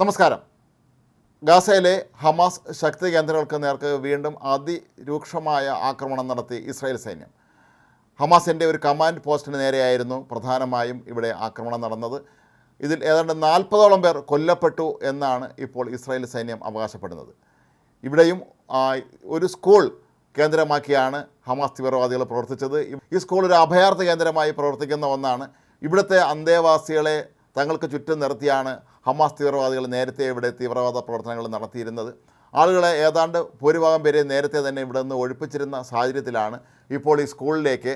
നമസ്കാരം. ഗാസയിലെ ഹമാസ് ശക്തി കേന്ദ്രങ്ങൾക്ക് നേർക്ക് വീണ്ടും അതിരൂക്ഷമായ ആക്രമണം നടത്തി ഇസ്രായേൽ സൈന്യം. ഹമാസിന്റെ ഒരു കമാൻഡ് പോസ്റ്റിന് നേരെയായിരുന്നു പ്രധാനമായും ഇവിടെ ആക്രമണം നടന്നത്. ഇതിൽ ഏതാണ്ട് നാൽപ്പതോളം പേർ കൊല്ലപ്പെട്ടു എന്നാണ് ഇപ്പോൾ ഇസ്രായേൽ സൈന്യം അവകാശപ്പെടുന്നത്. ഇവിടെയും ഒരു സ്കൂൾ കേന്ദ്രമാക്കിയാണ് ഹമാസ് തീവ്രവാദികൾ പ്രവർത്തിച്ചത്. ഈ സ്കൂൾ ഒരു അഭയാർത്ഥി കേന്ദ്രമായി പ്രവർത്തിക്കുന്ന ഒന്നാണ്. ഇവിടുത്തെ അന്തേവാസികളെ തങ്ങൾക്ക് ചുറ്റും നിർത്തിയാണ് ഹമാസ് തീവ്രവാദികൾ നേരത്തെ ഇവിടെ തീവ്രവാദ പ്രവർത്തനങ്ങൾ നടത്തിയിരുന്നത്. ആളുകളെ ഏതാണ്ട് ഭൂരിഭാഗം പേരെ നേരത്തെ തന്നെ ഇവിടെ നിന്ന് ഒഴിപ്പിച്ചിരുന്ന സാഹചര്യത്തിലാണ് ഇപ്പോൾ ഈ സ്കൂളിലേക്ക്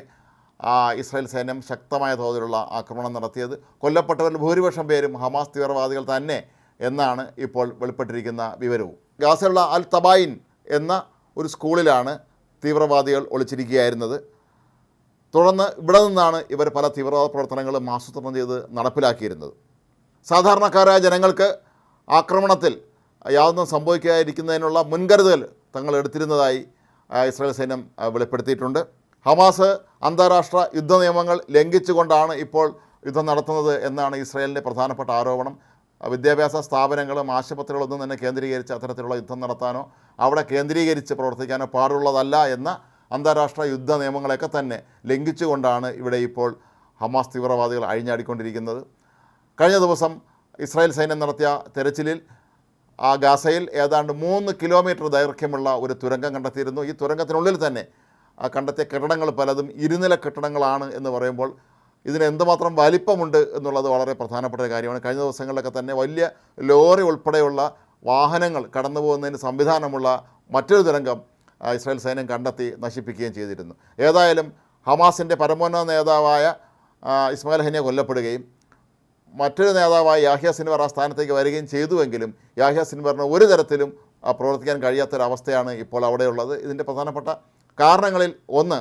ഇസ്രായേൽ സൈന്യം ശക്തമായ തോതിലുള്ള ആക്രമണം നടത്തിയത്. കൊല്ലപ്പെട്ടവരിൽ ഭൂരിപക്ഷം പേരും ഹമാസ് തീവ്രവാദികൾ തന്നെ എന്നാണ് ഇപ്പോൾ വെളിപ്പെട്ടിരിക്കുന്ന വിവരവും. ഗാസയുള്ള അൽ തബായിൻ എന്ന ഒരു സ്കൂളിലാണ് തീവ്രവാദികൾ ഒളിച്ചിരിക്കുകയായിരുന്നത്. തുടർന്ന് ഇവിടെ നിന്നാണ് ഇവർ പല തീവ്രവാദ പ്രവർത്തനങ്ങളും ആസൂത്രണം ചെയ്ത് നടപ്പിലാക്കിയിരുന്നത്. സാധാരണക്കാരായ ജനങ്ങൾക്ക് ആക്രമണത്തിൽ യാതൊന്നും സംഭവിക്കാതിരിക്കുന്നതിനുള്ള മുൻകരുതൽ തങ്ങൾ എടുത്തിരുന്നതായി ഇസ്രായേൽ സൈന്യം വെളിപ്പെടുത്തിയിട്ടുണ്ട്. ഹമാസ് അന്താരാഷ്ട്ര യുദ്ധ നിയമങ്ങൾ ലംഘിച്ചുകൊണ്ടാണ് ഇപ്പോൾ യുദ്ധം നടത്തുന്നത് എന്നാണ് ഇസ്രായേലിന്റെ പ്രധാനപ്പെട്ട ആരോപണം. വിദ്യാഭ്യാസ സ്ഥാപനങ്ങളും ആശുപത്രികളൊന്നും തന്നെ കേന്ദ്രീകരിച്ച് അത്തരത്തിലുള്ള യുദ്ധം നടത്താനോ അവിടെ കേന്ദ്രീകരിച്ച് പ്രവർത്തിക്കാനോ പാടുള്ളതല്ല എന്ന അന്താരാഷ്ട്ര യുദ്ധ നിയമങ്ങളെയൊക്കെ തന്നെ ലംഘിച്ചുകൊണ്ടാണ് ഇവിടെ ഇപ്പോൾ ഹമാസ് തീവ്രവാദികൾ അഴിഞ്ഞാടിക്കൊണ്ടിരിക്കുന്നത്. കഴിഞ്ഞ ദിവസം ഇസ്രായേൽ സൈന്യം നടത്തിയ തെരച്ചിലിൽ ആ ഗാസയിൽ ഏതാണ്ട് മൂന്ന് കിലോമീറ്റർ ദൈർഘ്യമുള്ള ഒരു തുരങ്കം കണ്ടെത്തിയിരുന്നു. ഈ തുരങ്കത്തിനുള്ളിൽ തന്നെ കണ്ടെത്തിയ കെട്ടിടങ്ങൾ പലതും ഇരുനില കെട്ടിടങ്ങളാണ് എന്ന് പറയുമ്പോൾ ഇതിന് എന്തുമാത്രം വലിപ്പമുണ്ട് എന്നുള്ളത് വളരെ പ്രധാനപ്പെട്ട ഒരു കാര്യമാണ്. കഴിഞ്ഞ ദിവസങ്ങളിലൊക്കെ തന്നെ വലിയ ലോറി ഉൾപ്പെടെയുള്ള വാഹനങ്ങൾ കടന്നു പോകുന്നതിന് സംവിധാനമുള്ള മറ്റൊരു തുരങ്കം ഇസ്രായേൽ സൈന്യം കണ്ടെത്തി നശിപ്പിക്കുകയും ചെയ്തിരുന്നു. ഏതായാലും ഹമാസിന്റെ പരമോന്നത നേതാവായ ഇസ്മായിൽ ഹനിയ കൊല്ലപ്പെടുകയും മറ്റൊരു നേതാവായ യാഹ്യ സിൻവർ ആ സ്ഥാനത്തേക്ക് വരികയും ചെയ്തുവെങ്കിലും യാഹ്യ സിൻവറിന് ഒരു തരത്തിലും പ്രവർത്തിക്കാൻ കഴിയാത്തൊരവസ്ഥയാണ് ഇപ്പോൾ അവിടെയുള്ളത്. ഇതിന്റെ പ്രധാനപ്പെട്ട കാരണങ്ങളിൽ ഒന്ന്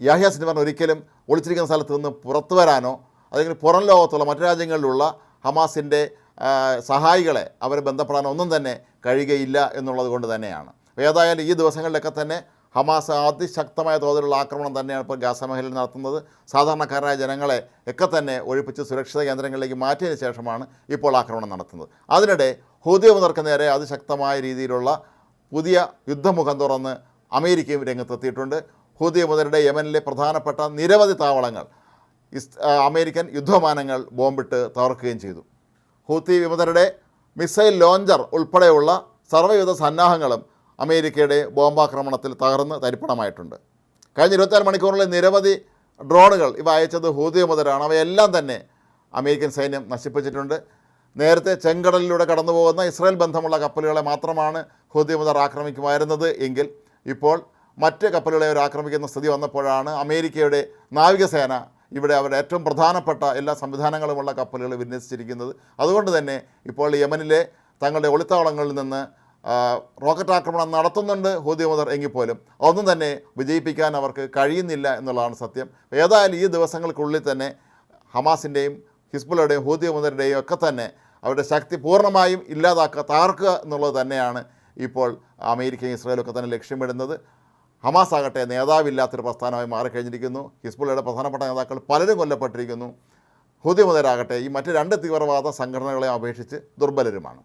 യാഹ്യ സിൻവറിന് ഒരിക്കലും ഒളിച്ചിരിക്കുന്ന സ്ഥലത്ത് നിന്ന് പുറത്തു വരാനോ അല്ലെങ്കിൽ പുറം ലോകത്തുള്ള മറ്റു രാജ്യങ്ങളിലുള്ള ഹമാസിന്റെ സഹായികളെ അവരെ ബന്ധപ്പെടാനോ ഒന്നും തന്നെ കഴിയുകയില്ല എന്നുള്ളത് കൊണ്ട് തന്നെയാണ്. ഏതായാലും ഈ ദിവസങ്ങളിലൊക്കെ തന്നെ ഹമാസ് അതിശക്തമായ തോതിലുള്ള ആക്രമണം തന്നെയാണ് ഇപ്പോൾ ഗാസ മേഖലയിൽ നടത്തുന്നത്. സാധാരണക്കാരായ ജനങ്ങളെ ഒക്കെ തന്നെ ഒഴിപ്പിച്ച് സുരക്ഷിത കേന്ദ്രങ്ങളിലേക്ക് മാറ്റിയതിന് ശേഷമാണ് ഇപ്പോൾ ആക്രമണം നടത്തുന്നത്. അതിനിടെ ഹൂതിയമുതർക്ക് നേരെ അതിശക്തമായ രീതിയിലുള്ള പുതിയ യുദ്ധമുഖം തുറന്ന് അമേരിക്കയും രംഗത്തെത്തിയിട്ടുണ്ട്. ഹൂതിയമുതരുടെ യമനിലെ പ്രധാനപ്പെട്ട നിരവധി താവളങ്ങൾ അമേരിക്കൻ യുദ്ധവിമാനങ്ങൾ ബോംബിട്ട് തകർക്കുകയും ചെയ്തു. ഹൂത്തി വിമതരുടെ മിസൈൽ ലോഞ്ചർ ഉൾപ്പെടെയുള്ള സർവയുധ സന്നാഹങ്ങളും അമേരിക്കയുടെ ബോംബാക്രമണത്തിൽ തകർന്ന് തരിപ്പണമായിട്ടുണ്ട്. കഴിഞ്ഞ ഇരുപത്തിനാല് മണിക്കൂറിലെ നിരവധി ഡ്രോണുകൾ ഇവ അയച്ചത് ഹൂതി മുതലാണ് അവയെല്ലാം തന്നെ അമേരിക്കൻ സൈന്യം നശിപ്പിച്ചിട്ടുണ്ട്. നേരത്തെ ചെങ്കടലിലൂടെ കടന്നു പോകുന്ന ഇസ്രായേൽ ബന്ധമുള്ള കപ്പലുകളെ മാത്രമാണ് ഹൂതി മുതൽ ആക്രമിക്കുമായിരുന്നത്. എങ്കിൽ ഇപ്പോൾ മറ്റ് കപ്പലുകളെ അവർ ആക്രമിക്കുന്ന സ്ഥിതി വന്നപ്പോഴാണ് അമേരിക്കയുടെ നാവികസേന ഇവിടെ അവരുടെ ഏറ്റവും പ്രധാനപ്പെട്ട എല്ലാ സംവിധാനങ്ങളുമുള്ള കപ്പലുകൾ വിന്യസിച്ചിരിക്കുന്നത്. അതുകൊണ്ട് തന്നെ ഇപ്പോൾ യമനിലെ തങ്ങളുടെ ഒളിത്താവളങ്ങളിൽ നിന്ന് റോക്കറ്റ് ആക്രമണം നടത്തുന്നുണ്ട് ഹൂതിമുദർ എങ്കിൽ പോലും ഒന്നും തന്നെ വിജയിപ്പിക്കാൻ അവർക്ക് കഴിയുന്നില്ല എന്നുള്ളതാണ് സത്യം. ഏതായാലും ഈ ദിവസങ്ങൾക്കുള്ളിൽ തന്നെ ഹമാസിന്റെയും ഹിസ്ബുള്ളയുടെയും ഹൂതിമുദരുടെയും ഒക്കെ തന്നെ അവരുടെ ശക്തി പൂർണമായും ഇല്ലാതാക്കുക താർക്കുക എന്നുള്ളത് തന്നെയാണ് ഇപ്പോൾ അമേരിക്കയും ഇസ്രായേലും ഒക്കെ തന്നെ ലക്ഷ്യമിടുന്നത്. ഹമാസ് ആകട്ടെ നേതാവില്ലാത്തൊരു പ്രസ്ഥാനമായി മാറിക്കഴിഞ്ഞിരിക്കുന്നു. ഹിസ്ബുള്ളയുടെ പ്രധാനപ്പെട്ട നേതാക്കൾ പലരും കൊല്ലപ്പെട്ടിരിക്കുന്നു. ഹൂതിമുദരാകട്ടെ ഈ മറ്റ് രണ്ട് തീവ്രവാദ സംഘടനകളെ അപേക്ഷിച്ച് ദുർബലരുമാണ്.